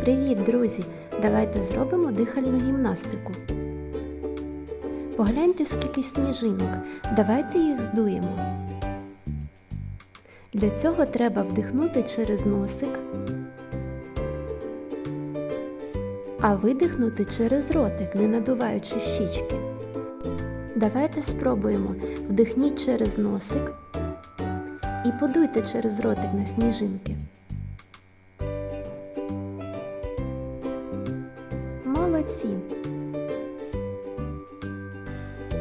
Привіт, друзі! Давайте зробимо дихальну гімнастику. Погляньте, скільки сніжинок. Давайте їх здуємо. Для цього треба вдихнути через носик, а видихнути через ротик, не надуваючи щічки. Давайте спробуємо. Вдихніть через носик і подуйте через ротик на сніжинки. Молодці.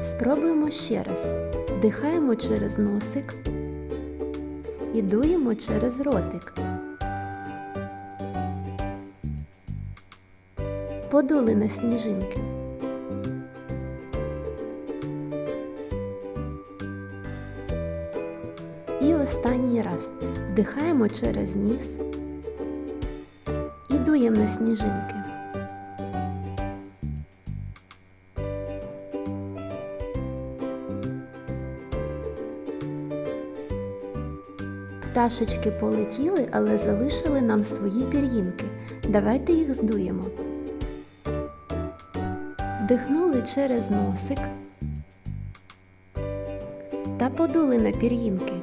Спробуємо ще раз. Вдихаємо через носик і дуємо через ротик. Подули на сніжинки. І останній раз вдихаємо через ніс і дуємо на сніжинки. Пташечки полетіли, але залишили нам свої пір'їнки. Давайте їх здуємо. Вдихнули через носик та подули на пір'їнки.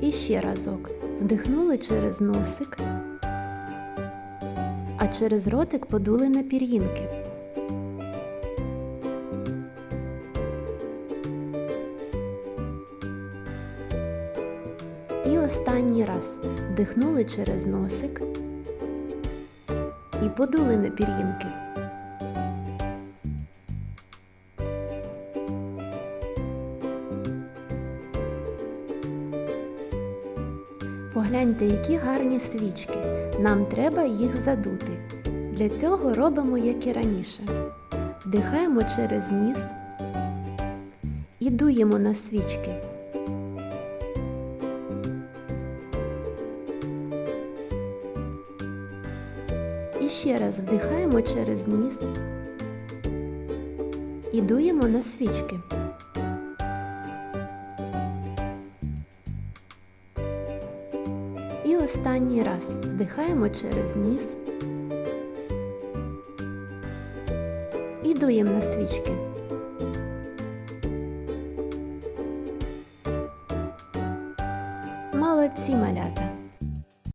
І ще разок. Вдихнули через носик, а через ротик подули на пір'їнки. Останній раз вдихнули через носик і подули на пір'їнки. Погляньте, які гарні свічки. Нам треба їх задути. Для цього робимо, як і раніше. Вдихаємо через ніс і дуємо на свічки. Ще раз вдихаємо через ніс і дуємо на свічки. І останній раз вдихаємо через ніс і дуємо на свічки. Молодці малята!